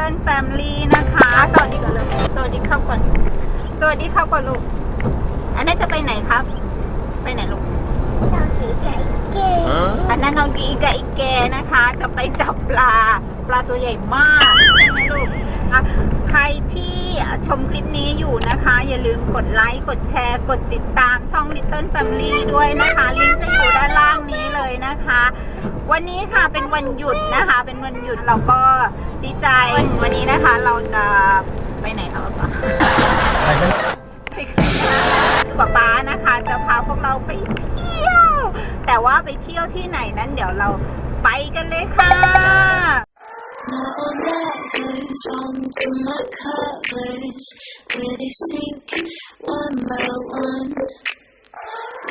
ช่อง Little Family นะคะ สวัสดีก่อนลูกสวัสดีครับก่อน สวัสดีครับก่อนลูก อันนี้นจะไปไหนครับ ไปไหนลูกเราถือไก่เก๋อันนั้นน้องกีกับอีแกนะคะ จะไปจับปลา ปลาตัวใหญ่มากใช่ไหมลูกอะใครที่ชมคลิปนี้อยู่นะคะ อย่าลืมกดไลค์ กดแชร์ กดติดตามช่อง Little Family ด้วยนะคะ ลิงก์จะอยู่ด้านล่างนี้เลยนะคะ วันนี้ค่ะเป็นวันหยุดนะคะ เป็นวันหยุดเราก็ดีใจ วันนี้นะคะเราจะไปไหนคะป๊าป๊าไปกันนะป๊าป๊านะคะจะพาพวกเราไปเที่ยว แต่ว่าไปเที่ยวที่ไหนนั้นเดี๋ยวเราไปกันเลยค่ะ Now lovers run to my covers, where they sink one by one.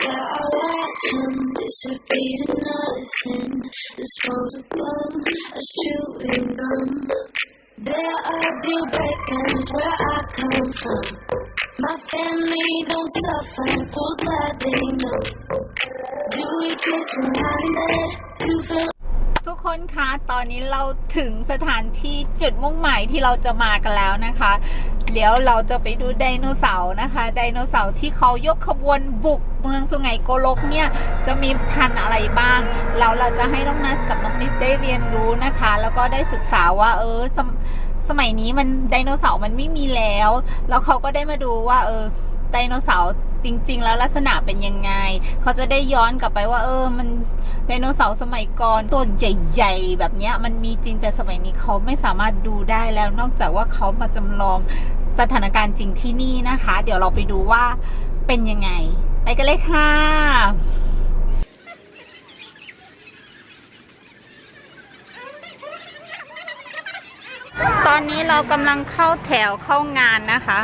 Yeah, I watch them disappear to nothing, disposable as chewing gum. There are deal breakers where I come from. My family don't suffer, fools glad they know. Do we kiss and hide it to ทุกคนคะ ตอนนี้เราถึงสถานที่จุดมุ่งหมายที่เราจะมากันแล้วนะคะ เดี๋ยวเราจะไปดูไดโนเสาร์นะคะ ไดโนเสาร์ที่เขายกขบวนบุกเมืองสุไหงโกลกเนี่ย จะมีพันธุ์อะไรบ้าง เราเราจะให้น้องนัสกับน้องมิสได้เรียนรู้นะคะ แล้วก็ได้ศึกษาว่าเออสมสมัยนี้มันไดโนเสาร์มันไม่มีแล้ว แล้วเขาก็ได้มาดูว่าเออไดโนเสาร์จริง ๆ แล้วลักษณะเป็นยังไง เขาจะได้ย้อนกลับไปว่า เออ มัน ไดโนเสาร์สมัยก่อนตัวใหญ่ๆ แบบนี้มันมีจริงแต่สมัยนี้เขาไม่สามารถดูได้แล้วนอกจากว่าเขามาจำลองสถานการณ์จริงที่นี่นะคะ เดี๋ยวเราไปดูว่าเป็นยังไง ไปกันเลยค่ะตอนนี้เรากำลังเข้าแถวเข้างานนะคะ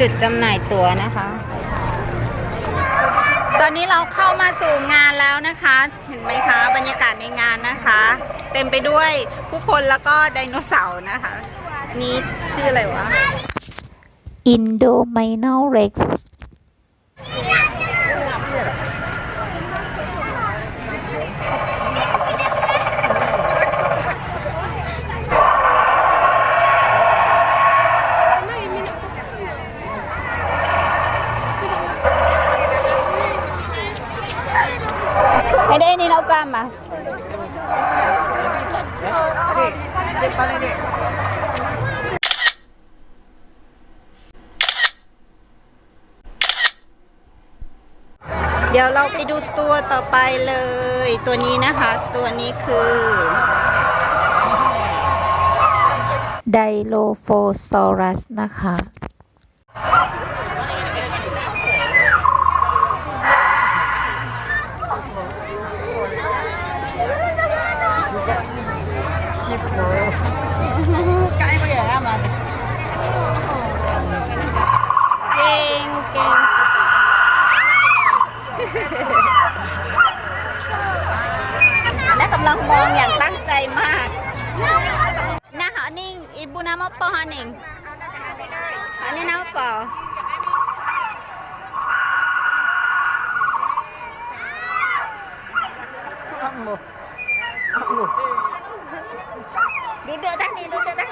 จุดจำหน่ายตั๋วนะคะ ตอนนี้เราเข้ามาสู่งานแล้วนะคะ เห็นไหมคะ บรรยากาศในงานนะคะ เต็มไปด้วยผู้คนแล้วก็ไดโนเสาร์นะคะ นี่ชื่ออะไรวะ Indominal Rex ไม่ได้นี่เรากล้ามอะเดี๋ยวเราไปดูตัวต่อไปเลย ตัวนี้นะคะ ตัวนี้คือไดโลโฟซอรัสนะคะ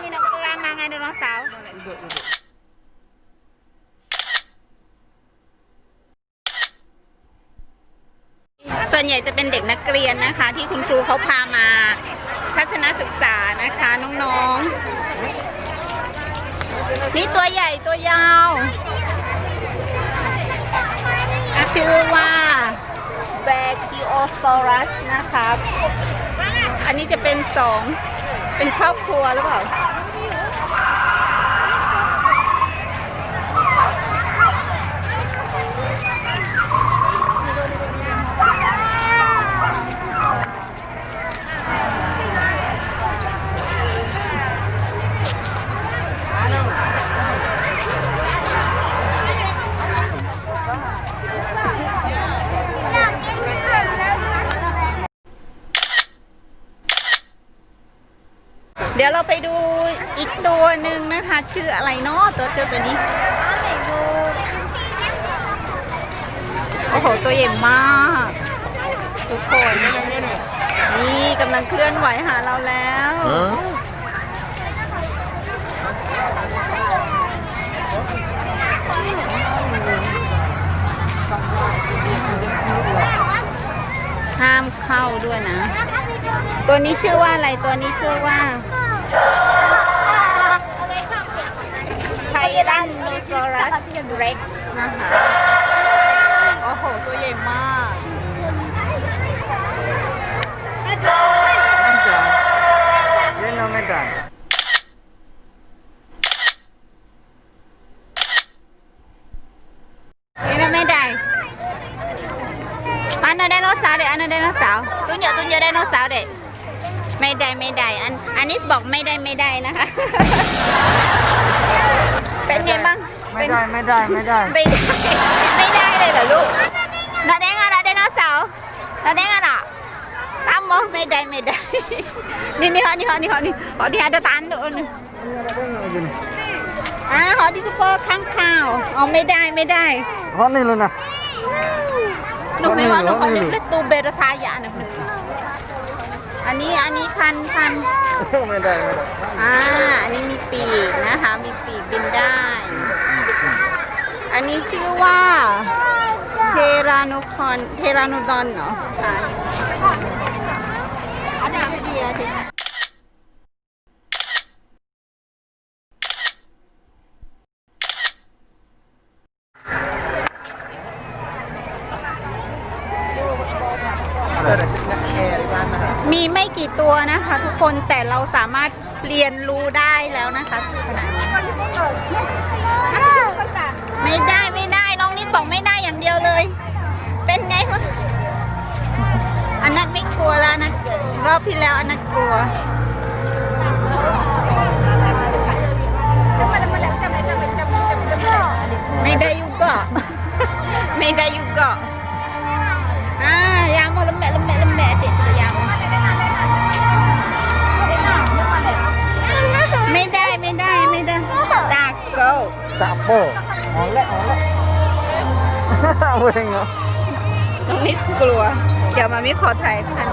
นี้นะกลางมาไงไดโนเสาร์ส่วนใหญ่จะเป็นเด็กนักเรียนนะคะ ที่คุณครูเขาพามาทัศนศึกษานะคะ น้องๆ นี่ตัวใหญ่ตัวยาว ชื่อว่าแบกิโอซอรัสนะคะอันนี้จะเป็นสอง เป็นครอบครัวหรือเปล่า อยากกินขนมแล้วนะ เดี๋ยวเราไปดูอีก ตัวหนึ่งนะคะ ชื่ออะไรเนาะตัวเจ้าตัวนี้โอ้โห ตัวใหญ่มาก ทุกคน นี่กำลังเคลื่อนไหวหาเราแล้วห้ามเข้าด้วยนะ ตัวนี้ชื่อว่าอะไรตัวนี้ชื่อว่าไทรันโนซอ รัสเร็กซ์นะคะ โอ้โห ตัวใหญ่มาก Yan no medan. นี่นะไม่ได้อันนั้นไดโนเสาร์เด็กอันนั้นไดโนเสาร์ตุ้นเยอะตุ้นเยอะไดโนเสาร์เด็กไม่ได้ไม่ได้ อันอันนี้บอกไม่ได้ไม่ได้นะคะ เป็นไงบ้าง ไม่ได้ไม่ได้ไม่ได้ ไม่ได้ไม่ได้เลยเหรอลูกนาแดงอะไรไดโนเสาร์นาแดงอะไรตามบ่ไม่ได้ไม่ได้ นี่นี่ฮอนี่ฮอนี่ฮอนี่ฮอที่ ada tanduk ni อ่าฮอที่ซุปเปอร์ข้างข่าวอ๋อไม่ได้ไม่ได้ Hot ni Luna. หนูไม่ว่าหนูเขาไม่เรียรู้กเรียกตูเบรสายานะอันนี้อันนี้พันพัน medan medan. อ่าอันนี้มีปีกนะคะ มีปีกบินได้ อันนี้ชื่อว่าเทรานุคอนเทรานุดอนเหรออันนี้ไม่ดีอะที มีไม่กี่ตัวนะคะ ทุกคนแต่เราสามารถ เรียนรู้ได้แล้วนะคะขนาดนี้ไม่ได้ไม่ได้น้องนิดบอกไม่ได้อย่างเดียวเลย เป็นไงวะอันนั้นไม่กลัวแล้วนะรอบที่แล้วอันนั้นกลัวไม่ได้ยุก็ไม่ได้ยุก็อ่ายามพอละและแม่ละแม่ Tak apa. Olek olek. Weng. น้องนิสกลัว เดี๋ยวมามิขอถ่ายพัน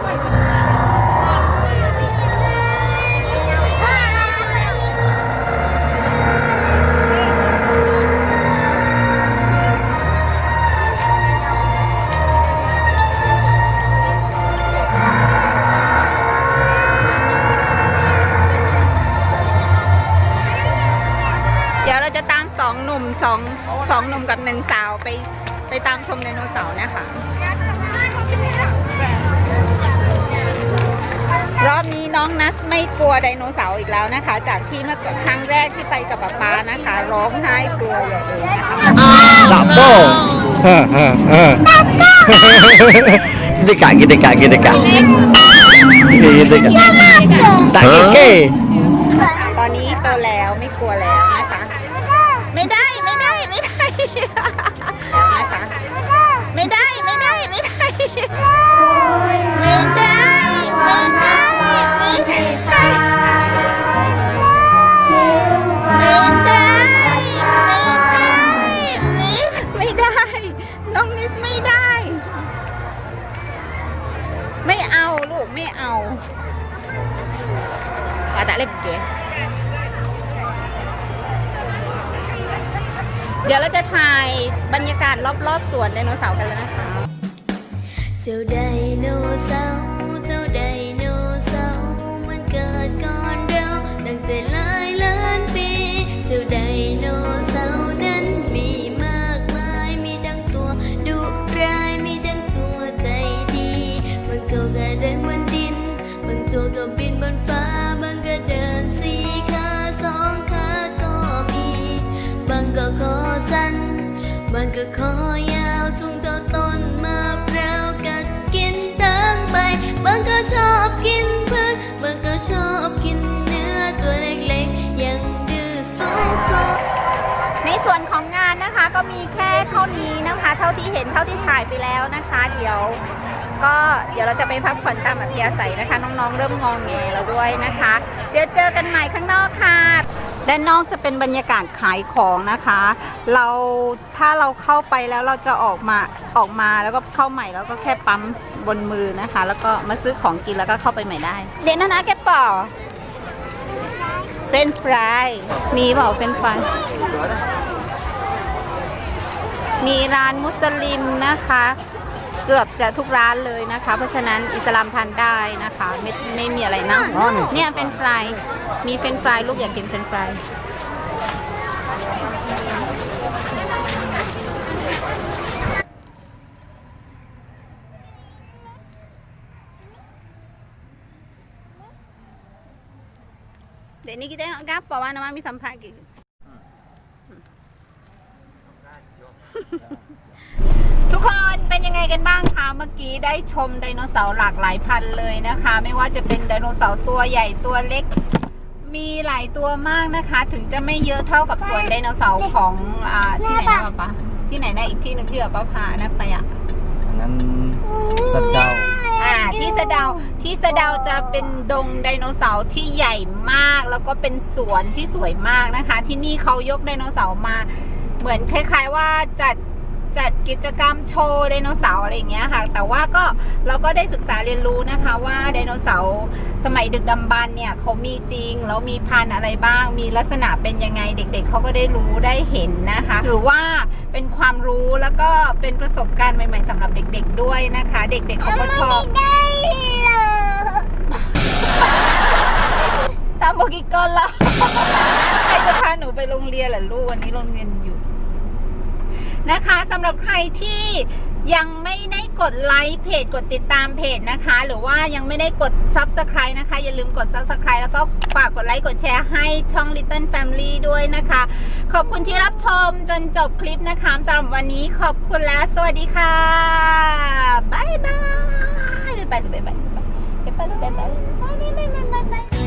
ไม่กลัวไดโนเสาร์อีกแล้วนะคะ จากที่เมื่อครั้งแรกที่ไปกับป๊าป๊านะคะ ร้องไห้กลัวใหญ่เลยนะคะ Tak apa. Ha ha ha. Kita kat kita kat kita kat. Kita kita kat. Tak keke. าร์กันแล้วนะคะเจ้าไดโนเสาร์เจ้าไดโนเสาร์มันเกิดก่อนเราตั้งแต่หลายล้านปี เจ้าไดโนเสาร์นั้นมีมากมายมีทั้งตัวดุร้ายมีทั้งตัวใจดีบางตัวก็เดินบนดินบางตัวก็บินบนฟ้าบางก็เดินสี่ขาสองขาก็มีบางก็คอสั้นบางก็คอยาว ก็มีแค่เท่านี้นะคะ เท่าที่เห็นเท่าที่ถ่ายไปแล้วนะคะ เดี๋ยว ก็เดี๋ยวเราจะไปพักผ่อนตามอัธยาศัยนะคะ น้องๆ เริ่มงองแงแล้วด้วยนะคะ เดี๋ยวเจอกันใหม่ข้างนอกค่ะด้านนอกจะเป็นบรรยากาศขายของนะคะ เราถ้าเราเข้าไปแล้วเราจะออกมาออกมาแล้วก็เข้าใหม่แล้วก็แค่ปั๊มบนมือนะคะ แล้วก็มาซื้อของกินแล้วก็เข้าไปใหม่ได้ เดี๋ยวนะนะแกป่อเฟรนฟรายมีเปล่าเฟรนฟราย มีร้านมุสลิมนะคะ เกือบจะทุกร้านเลยนะคะ เพราะฉะนั้นอิสลามทานได้นะคะ ไม่ไม่มีอะไรเน่าเนี่ยเป็นฟรายมีเป็นฟรายลูกอยากกินเป็นฟรายเดี๋ยวนี้ kita tengok apa warna mami sampai gitu. ทุกคนเป็นยังไงกันบ้างคะเมื่อกี้ได้ชมไดโนเสาร์หลากหลายพันธุ์เลยนะคะ ไม่ว่าจะเป็นไดโนเสาร์ตัวใหญ่ตัวเล็ก มีหลายตัวมากนะคะ ถึงจะไม่เยอะเท่ากับสวนไดโนเสาร์ของอ่าที่ไหนนะป๊าป๊าที่ไหนนะอีกที่หนึ่งที่แบบป้าพานะไปอะอันนั้นสะเดาอ่าที่สะเดาที่สะเดาจะเป็นดงไดโนเสาร์ที่ใหญ่มาก แล้วก็เป็นสวนที่สวยมากนะคะ ที่นี่เขายกไดโนเสาร์มา เหมือนคล้าย ๆ ว่าจัดจัดกิจกรรมโชว์ไดโนเสาร์อะไรอย่างเงี้ยค่ะ แต่ว่าก็เราก็ได้ศึกษาเรียนรู้นะคะว่าไดโนเสาร์สมัยดึกดำบรรพ์เนี่ยเขามีจริง แล้วมีพันธุ์อะไรบ้าง มีลักษณะเป็นยังไงเด็กๆเขาก็ได้รู้ได้เห็นนะคะ ถือว่าเป็นความรู้แล้วก็เป็นประสบการณ์ใหม่ๆสำหรับเด็ก ๆ ด้วยนะคะ เด็กๆเขาก็ชอบได้เลยตามโบกิกอนละใคร จะพาหนูไปโรงเรียนเหรอลูกวันนี้โรงเรียนอยู่ นะคะสำหรับใครที่ยังไม่ได้กดไลค์เพจกดติดตามเพจนะคะ หรือว่ายังไม่ได้กด Subscribe นะคะ อย่าลืมกด Subscribe แล้วก็ฝากกดไลค์กดแชร์ให้ช่อง Little Family ด้วยนะคะ ขอบคุณที่รับชมจนจบคลิปนะคะสำหรับวันนี้ขอบคุณและสวัสดีค่ะบายบายบ๊ายบายบ๊ายบายบ๊ายบายบายบายบ๊ายบายบ๊ายบายบ๊ายบายบ๊ายบาย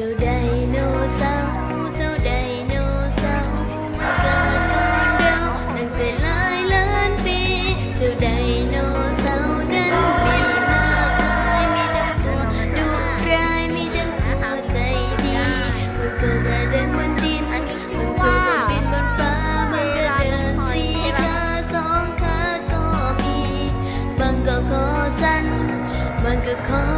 จ้าไดโนเสาร์เจ้าไดโนเสาร์มันเกิดก่อนเราตั้งแต่หลายล้านปี เจ้าไดโนเสาร์นั้นมีมากมายมีทั้งตัวดุร้ายมีทั้งตัวใจดี มันก็กระเดินบนดิน มันก็บินบนฟ้า มันก็เดินสี่ขาสองขาก็มีบางก็คอสั้นมันก็คอ